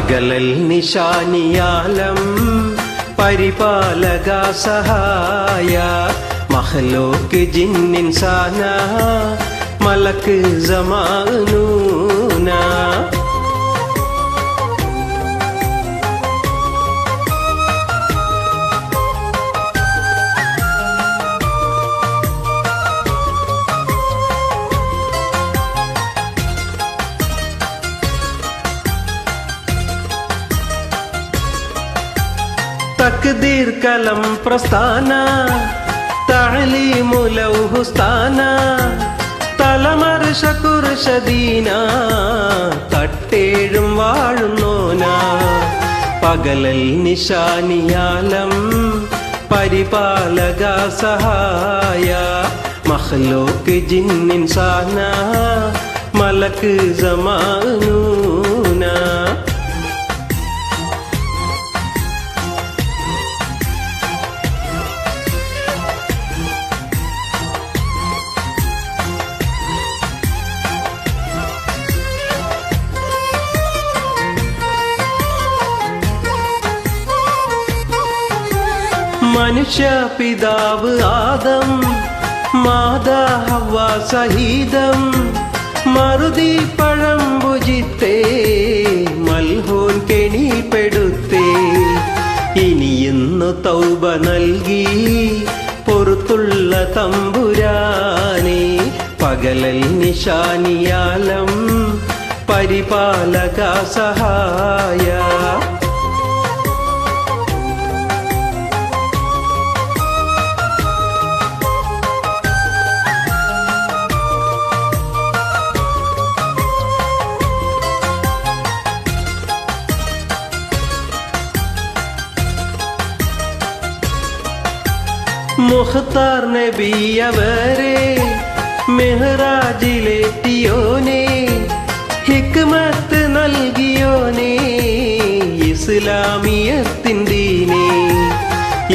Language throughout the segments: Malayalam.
പകലൽ നിശാനിയാലം പരിപാലക സഹായ. മഹലോക്ക് ജിന്നിൻസാന മലക്ക് ജമാനൂന തക്ദീർ കലം പ്രസ്ഥാന തഴലിമുലൗഹുസ്ഥാന തലമർഷ കുർഷദീന തട്ടേഴും വാഴുന്നോന പകലൽ നിശാനിയാലം പരിപാലക സഹായ മഹ്ലോക്ക് ജിന്നിൻസാന മലക്ക് ജമാനൂന മനുഷ്യ പിതാവ് ആദം മാതാ ഹവ സഹിതം. മറുതി പഴം ഭുജിത്തേ മൽഹോൻ കെണിപ്പെടുത്തേ ഇനി ഇന്ന് തൗബ നൽകി പൊറത്തുള്ള തമ്പുരാനെ പകലൽ നിശാനിയാലം പരിപാലക സഹായ. മുഖത്താർ നബിയവരെ മെഹറാജിലെത്തിയോനെ ഹിക്മത്ത് നൽകിയോനെ ഇസ്ലാമിയത്തിന്റെ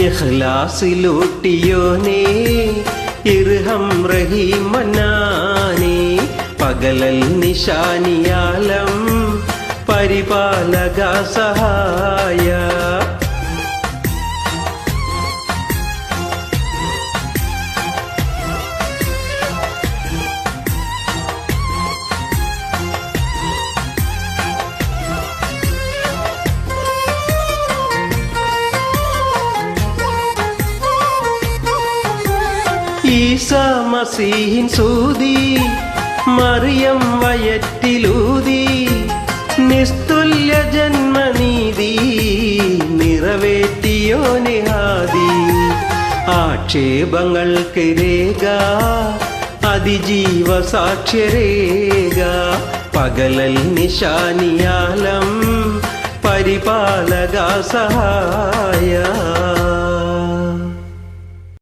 ഇഹ്ലാസിലൂട്ടിയോനെ ഇർഹം റഹീമനാനെ പകലൽ നിശാനിയാലം പരിപാലക സഹായ ഈസ മസീഹിൻ സൂതി മറിയം വയറ്റിലൂതി നിസ്തുല്യ ജന്മനീതി നിറവേറ്റിയോ നിഹാദി. ആക്ഷേപങ്ങൾക്ക് രേഖ അതിജീവ സാക്ഷ്യരേഖ പകലൽ നിശാനിയാലം പരിപാലക സഹായ.